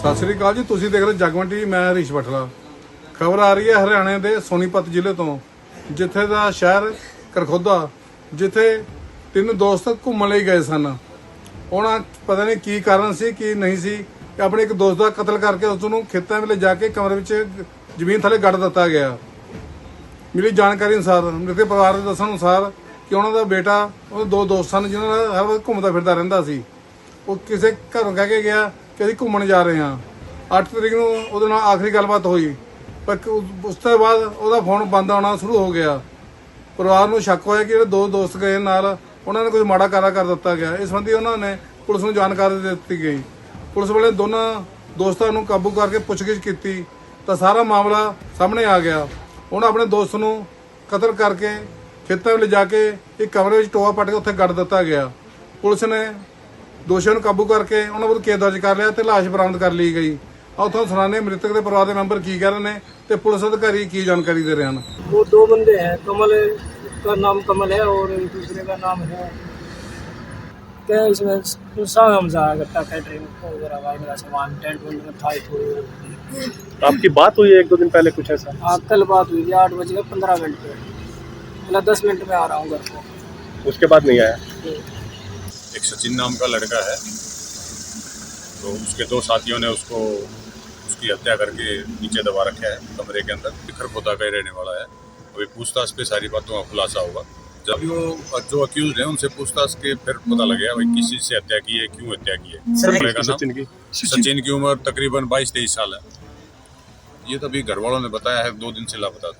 ਸਤਿ ਸ੍ਰੀ ਅਕਾਲ ਜੀ, ਤੁਸੀਂ ਦੇਖ ਰਹੇ ਜਗਵੰਤ ਟੀਵੀ, ਮੈਂ ਹਰੀਸ਼ ਬਟਲਾ ਖਬਰ ਆ ਰਹੀ ਹੈ ਹਰਿਆਣੇ ਦੇ ਸੋਨੀਪਤ ਜ਼ਿਲ੍ਹੇ ਤੋਂ, ਜਿੱਥੇ ਦਾ ਸ਼ਹਿਰ ਕਰਖੋਦਾ ਜਿੱਥੇ ਤਿੰਨ ਦੋਸਤ ਘੁੰਮਣ ਲਈ ਗਏ ਸਨ। ਉਹਨਾਂ ਪਤਾ ਨਹੀਂ ਕੀ ਕਾਰਨ ਸੀ, ਕੀ ਨਹੀਂ ਸੀ ਆਪਣੇ ਇੱਕ ਦੋਸਤ ਦਾ ਕਤਲ ਕਰਕੇ ਉਸ ਨੂੰ ਖੇਤਾਂ ਵਿੱਚ ਜਾ ਕੇ ਕਮਰੇ ਵਿੱਚ ਜ਼ਮੀਨ ਥੱਲੇ ਗੱਡ ਦਿੱਤਾ ਗਿਆ। ਮਿਲੀ ਜਾਣਕਾਰੀ ਅਨੁਸਾਰ ਮੇਰੇ ਪਰਿਵਾਰ ਦੇ ਦੱਸਣ ਅਨੁਸਾਰ ਕਿ ਉਹਨਾਂ ਦਾ ਬੇਟਾ, ਉਹ ਦੋ ਦੋਸਤ ਸਨ ਜਿਨ੍ਹਾਂ ਨਾਲ ਹਰ ਵਾਰ ਘੁੰਮਦਾ ਫਿਰਦਾ ਰਹਿੰਦਾ ਸੀ। ਉਹ ਕਿਸੇ ਘਰੋਂ ਕਹਿ ਕੇ ਗਿਆ ਕਿ ਅਸੀਂ ਘੁੰਮਣ ਜਾ ਰਹੇ ਹਾਂ। 8 ਤਰੀਕ ਨੂੰ ਉਹਦੇ ਨਾਲ ਆਖਰੀ ਗੱਲਬਾਤ ਹੋਈ। ਪਰ ਉਸ ਤੋਂ ਬਾਅਦ ਉਹਦਾ ਫੋਨ ਬੰਦ ਆਉਣਾ ਸ਼ੁਰੂ ਹੋ ਗਿਆ। ਪਰਿਵਾਰ ਨੂੰ ਸ਼ੱਕ ਹੋਇਆ ਕਿ ਜਿਹੜੇ ਦੋ ਦੋਸਤ ਗਏ ਨਾਲ, ਉਹਨਾਂ ਨੇ ਕੋਈ ਮਾੜਾ ਕਾਰਾ ਕਰ ਦਿੱਤਾ ਗਿਆ। ਇਸ ਸੰਬੰਧੀ ਉਹਨਾਂ ਨੇ ਪੁਲਿਸ ਨੂੰ ਜਾਣਕਾਰੀ ਦੇ ਦਿੱਤੀ ਗਈ। ਪੁਲਿਸ ਵਾਲੇ ਦੋਨਾਂ ਦੋਸਤਾਂ ਨੂੰ ਕਾਬੂ ਕਰਕੇ ਪੁੱਛਗਿੱਛ ਕੀਤੀ। ਤਾਂ ਸਾਰਾ ਮਾਮਲਾ ਸਾਹਮਣੇ ਆ ਗਿਆ। ਉਹਨਾਂ ਆਪਣੇ ਦੋਸਤ ਨੂੰ ਕਤਲ ਕਰਕੇ ਖੇਤਾਂ ਵਿੱਚ ਲਿਜਾ ਕੇ ਇੱਕ ਕਮਰੇ ਵਿੱਚ ਟੋਆ ਪੱਟ ਕੇ ਉੱਥੇ ਗੱਡ ਦਿੱਤਾ ਗਿਆ ਪੁਲਿਸ ਨੇ ਦੋਸ਼ੀਆਂ ਨੂੰ ਕਾਬੂ ਕਰਕੇ ਉਹਨਾਂ ਵਿਰੁੱਧ ਕੇਸ ਦਰਜ ਕਰ ਲਿਆ ਤੇ ਲਾਸ਼ ਬਰਾਮਦ ਕਰ ਲਈ ਗਈ ਆਓ ਤੁਹਾਨੂੰ ਸੁਣਾਉਂਦੇ ਹਾਂ ਮ੍ਰਿਤਕ ਦੇ ਪਰਿਵਾਰ ਦੇ ਮੈਂਬਰ ਕੀ ਕਹਿ ਰਹੇ ਨੇ ਤੇ ਪੁਲਿਸ ਅਧਿਕਾਰੀ ਕੀ ਜਾਣਕਾਰੀ ਦੇ ਰਹੇ ਹਨ वो दो बंदे हैं कमल का नाम कमल है और दूसरे का नाम है क्या है इसमें साग हम जाया करता कैटरिंग वगैरह का इनका सामान टेंट वेंट में था ही थोड़ी तो आपकी बात हुई है एक दो दिन पहले कुछ ऐसा हाँ कल बात हुई थी आठ बज के पंद्रह मिनट पे मतलब दस मिनट में आ रहा हूँ घर को। उसके बाद नहीं आया? एक सचिन नाम का लड़का है। तो उसके दो साथियों ने उसको उसकी हत्या करके नीचे दबा रखा है कमरे के अंदर। खरखोदा का ही रहने वाला है। अभी पूछताछ पे सारी बातों का खुलासा होगा। जब वो जो अक्यूज है उनसे पूछताछ के फिर पता लगेगा भाई किस चीज़ से हत्या की है क्यों हत्या की है। लड़के सचिन की। सचिन की उम्र तकरीबन बाईस तेईस साल है। ये तो अभी घर वालों ने बताया है दो दिन से लापता था।